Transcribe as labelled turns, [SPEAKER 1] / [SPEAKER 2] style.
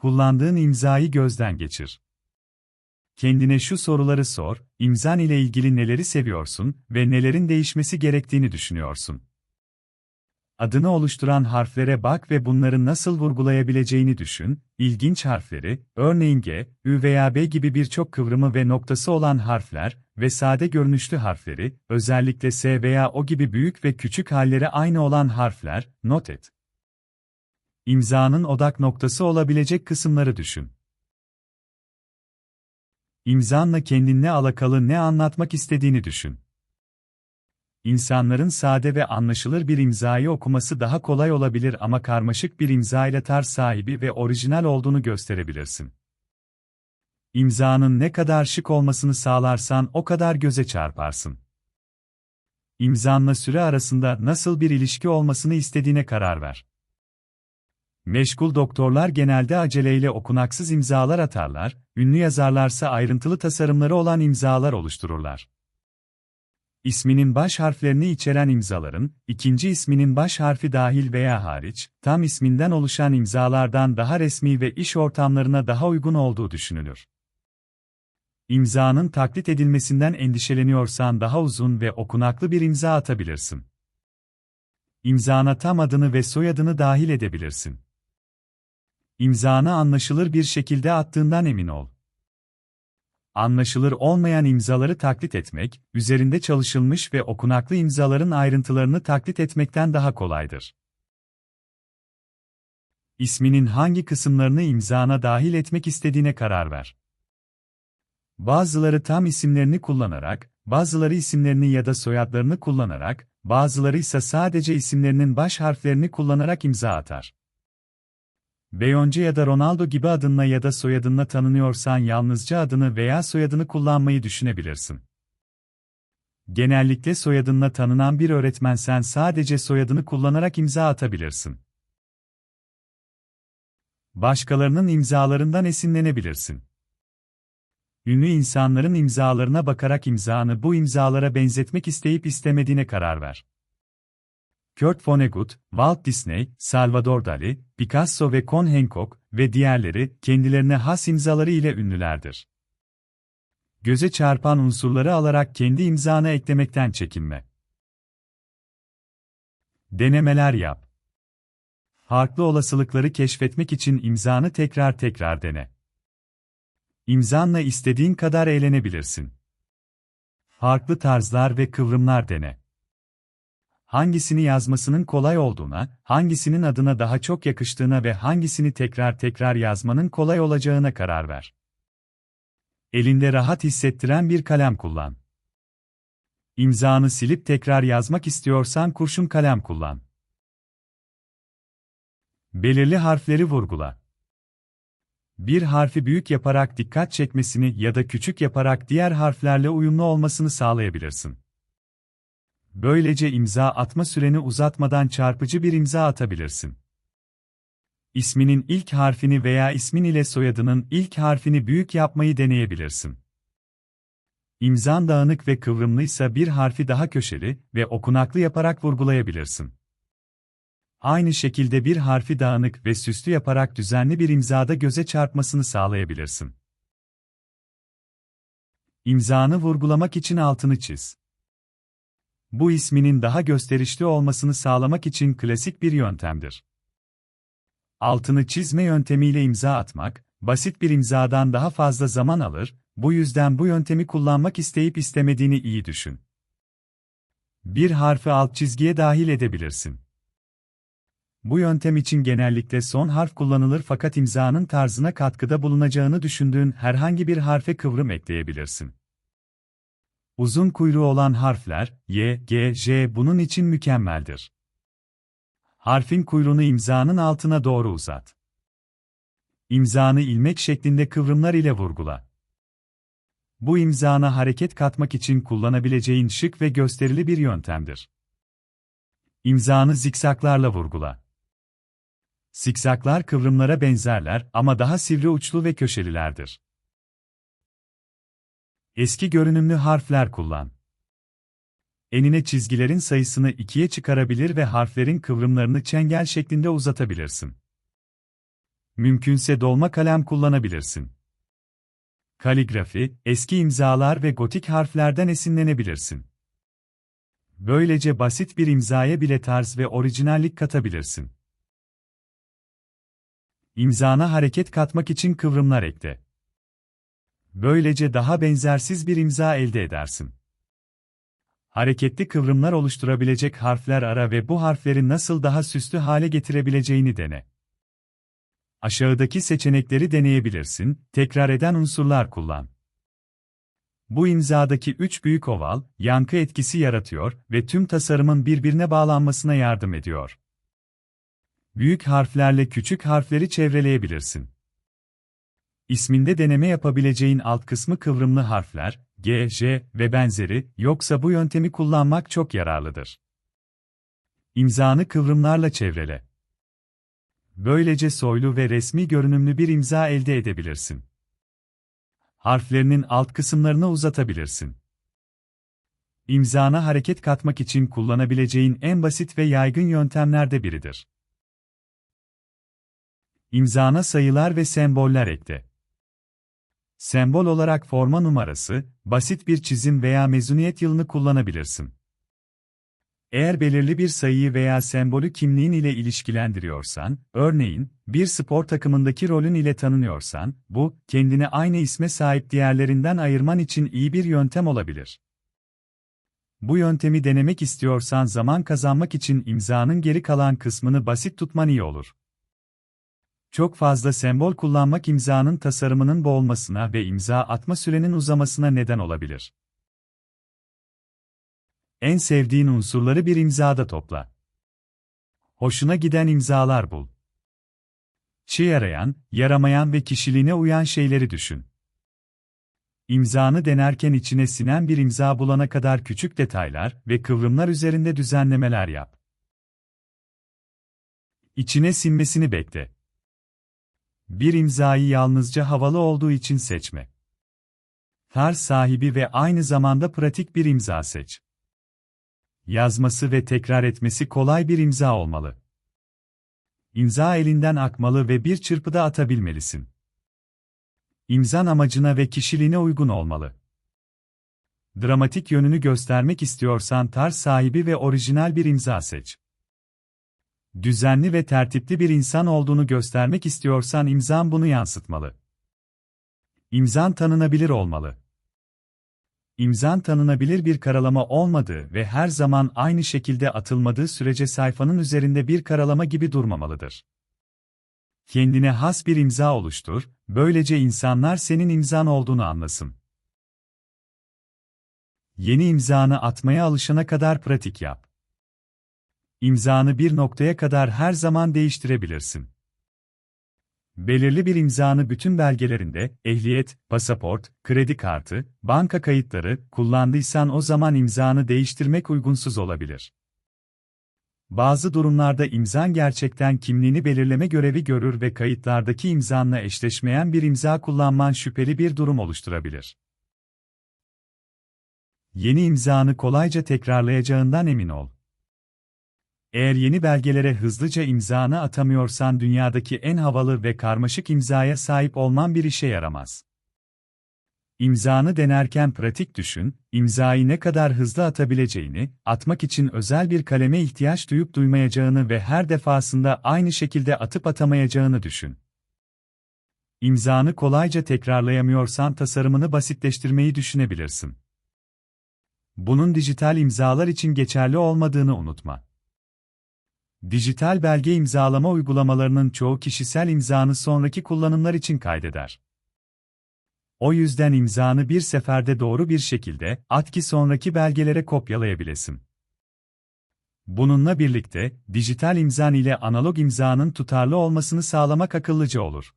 [SPEAKER 1] kullandığın imzayı gözden geçir. Kendine şu soruları sor, imzan ile ilgili neleri seviyorsun ve nelerin değişmesi gerektiğini düşünüyorsun. Adını oluşturan harflere bak ve bunları nasıl vurgulayabileceğini düşün, ilginç harfleri, örneğin G, Ü veya B gibi birçok kıvrımı ve noktası olan harfler ve sade görünüşlü harfleri, özellikle S veya O gibi büyük ve küçük halleri aynı olan harfler, not et. İmzanın odak noktası olabilecek kısımları düşün. İmzanla kendinle alakalı ne anlatmak istediğini düşün. İnsanların sade ve anlaşılır bir imzayı okuması daha kolay olabilir ama karmaşık bir imza ile tarz sahibi ve orijinal olduğunu gösterebilirsin. İmzanın ne kadar şık olmasını sağlarsan o kadar göze çarparsın. İmzanla süre arasında nasıl bir ilişki olmasını istediğine karar ver. Meşgul doktorlar genelde aceleyle okunaksız imzalar atarlar, ünlü yazarlarsa ayrıntılı tasarımları olan imzalar oluştururlar. İsminin baş harflerini içeren imzaların, ikinci isminin baş harfi dahil veya hariç, tam isminden oluşan imzalardan daha resmi ve iş ortamlarına daha uygun olduğu düşünülür. İmzanın taklit edilmesinden endişeleniyorsan daha uzun ve okunaklı bir imza atabilirsin. İmzana tam adını ve soyadını dahil edebilirsin. İmzanı anlaşılır bir şekilde attığından emin ol. Anlaşılır olmayan imzaları taklit etmek, üzerinde çalışılmış ve okunaklı imzaların ayrıntılarını taklit etmekten daha kolaydır. İsminin hangi kısımlarını imzana dahil etmek istediğine karar ver. Bazıları tam isimlerini kullanarak, bazıları isimlerini ya da soyadlarını kullanarak, bazıları ise sadece isimlerinin baş harflerini kullanarak imza atar. Beyoncé ya da Ronaldo gibi adınla ya da soyadınla tanınıyorsan yalnızca adını veya soyadını kullanmayı düşünebilirsin. Genellikle soyadınla tanınan bir öğretmensen sadece soyadını kullanarak imza atabilirsin. Başkalarının imzalarından esinlenebilirsin. Ünlü insanların imzalarına bakarak imzanı bu imzalara benzetmek isteyip istemediğine karar ver. Kurt Vonnegut, Walt Disney, Salvador Dali, Picasso ve Con Hancock ve diğerleri kendilerine has imzaları ile ünlülerdir. Göze çarpan unsurları alarak kendi imzanı eklemekten çekinme. Denemeler yap. Farklı olasılıkları keşfetmek için imzanı tekrar tekrar dene. İmzanla istediğin kadar eğlenebilirsin. Farklı tarzlar ve kıvrımlar dene hangisini yazmasının kolay olduğuna, hangisinin adına daha çok yakıştığına ve hangisini tekrar tekrar yazmanın kolay olacağına karar ver. Elinde rahat hissettiren bir kalem kullan. İmzanı silip tekrar yazmak istiyorsan kurşun kalem kullan. Belirli harfleri vurgula. Bir harfi büyük yaparak dikkat çekmesini ya da küçük yaparak diğer harflerle uyumlu olmasını sağlayabilirsin. Böylece imza atma süreni uzatmadan çarpıcı bir imza atabilirsin. İsminin ilk harfini veya ismin ile soyadının ilk harfini büyük yapmayı deneyebilirsin. İmzan dağınık ve kıvrımlıysa bir harfi daha köşeli ve okunaklı yaparak vurgulayabilirsin. Aynı şekilde bir harfi dağınık ve süslü yaparak düzenli bir imzada göze çarpmasını sağlayabilirsin. İmzanı vurgulamak için altını çiz. Bu isminin daha gösterişli olmasını sağlamak için klasik bir yöntemdir. Altını çizme yöntemiyle imza atmak, basit bir imzadan daha fazla zaman alır, bu yüzden bu yöntemi kullanmak isteyip istemediğini iyi düşün. Bir harfi alt çizgiye dahil edebilirsin. Bu yöntem için genellikle son harf kullanılır fakat imzanın tarzına katkıda bulunacağını düşündüğün herhangi bir harfe kıvrım ekleyebilirsin. Uzun kuyruğu olan harfler, Y, G, J bunun için mükemmeldir. Harfin kuyruğunu imzanın altına doğru uzat. İmzanı ilmek şeklinde kıvrımlar ile vurgula. Bu imzana hareket katmak için kullanabileceğin şık ve gösterili bir yöntemdir. İmzanı zikzaklarla vurgula. Zikzaklar kıvrımlara benzerler ama daha sivri uçlu ve köşelilerdir. Eski görünümlü harfler kullan. Enine çizgilerin sayısını ikiye çıkarabilir ve harflerin kıvrımlarını çengel şeklinde uzatabilirsin. mümkünse dolma kalem kullanabilirsin. Kaligrafi, eski imzalar ve gotik harflerden esinlenebilirsin. Böylece basit bir imzaya bile tarz ve orijinallik katabilirsin. İmzana hareket katmak için kıvrımlar ekle. Böylece daha benzersiz bir imza elde edersin. Hareketli kıvrımlar oluşturabilecek harfler ara ve bu harfleri nasıl daha süslü hale getirebileceğini dene. Aşağıdaki seçenekleri deneyebilirsin, tekrar eden unsurlar kullan. Bu imzadaki üç büyük oval, yankı etkisi yaratıyor ve tüm tasarımın birbirine bağlanmasına yardım ediyor. Büyük harflerle küçük harfleri çevreleyebilirsin. İsminde deneme yapabileceğin alt kısmı kıvrımlı harfler, G, J ve benzeri, yoksa bu yöntemi kullanmak çok yararlıdır. İmzanı kıvrımlarla çevrele. Böylece soylu ve resmi görünümlü bir imza elde edebilirsin. Harflerinin alt kısımlarını uzatabilirsin. İmzana hareket katmak için kullanabileceğin en basit ve yaygın yöntemlerde biridir. İmzana sayılar ve semboller ekle. Sembol olarak forma numarası, basit bir çizim veya mezuniyet yılını kullanabilirsin. Eğer belirli bir sayıyı veya sembolü kimliğin ile ilişkilendiriyorsan, örneğin, bir spor takımındaki rolün ile tanınıyorsan, bu, kendini aynı isme sahip diğerlerinden ayırman için iyi bir yöntem olabilir. Bu yöntemi denemek istiyorsan zaman kazanmak için imzanın geri kalan kısmını basit tutman iyi olur. Çok fazla sembol kullanmak imzanın tasarımının boğulmasına ve imza atma sürenin uzamasına neden olabilir. En sevdiğin unsurları bir imzada topla. Hoşuna giden imzalar bul. Çi yarayan, yaramayan ve kişiliğine uyan şeyleri düşün. İmzanı denerken içine sinen bir imza bulana kadar küçük detaylar ve kıvrımlar üzerinde düzenlemeler yap. İçine sinmesini bekle. Bir imzayı yalnızca havalı olduğu için seçme. Tarz sahibi ve aynı zamanda pratik bir imza seç. Yazması ve tekrar etmesi kolay bir imza olmalı. İmza elinden akmalı ve bir çırpıda atabilmelisin. İmzan amacına ve kişiliğine uygun olmalı. Dramatik yönünü göstermek istiyorsan tarz sahibi ve orijinal bir imza seç. Düzenli ve tertipli bir insan olduğunu göstermek istiyorsan imzan bunu yansıtmalı. İmzan tanınabilir olmalı. İmzan tanınabilir bir karalama olmadığı ve her zaman aynı şekilde atılmadığı sürece sayfanın üzerinde bir karalama gibi durmamalıdır. Kendine has bir imza oluştur, böylece insanlar senin imzan olduğunu anlasın. Yeni imzanı atmaya alışana kadar pratik yap. İmzanı bir noktaya kadar her zaman değiştirebilirsin. Belirli bir imzanı bütün belgelerinde, ehliyet, pasaport, kredi kartı, banka kayıtları kullandıysan o zaman imzanı değiştirmek uygunsuz olabilir. Bazı durumlarda imzan gerçekten kimliğini belirleme görevi görür ve kayıtlardaki imzanla eşleşmeyen bir imza kullanman şüpheli bir durum oluşturabilir. Yeni imzanı kolayca tekrarlayacağından emin ol. Eğer yeni belgelere hızlıca imzanı atamıyorsan dünyadaki en havalı ve karmaşık imzaya sahip olman bir işe yaramaz. İmzanı denerken pratik düşün, imzayı ne kadar hızlı atabileceğini, atmak için özel bir kaleme ihtiyaç duyup duymayacağını ve her defasında aynı şekilde atıp atamayacağını düşün. İmzanı kolayca tekrarlayamıyorsan tasarımını basitleştirmeyi düşünebilirsin. Bunun dijital imzalar için geçerli olmadığını unutma. Dijital belge imzalama uygulamalarının çoğu kişisel imzanı sonraki kullanımlar için kaydeder. O yüzden imzanı bir seferde doğru bir şekilde at ki sonraki belgelere kopyalayabilesin. Bununla birlikte, dijital imzan ile analog imzanın tutarlı olmasını sağlamak akıllıca olur.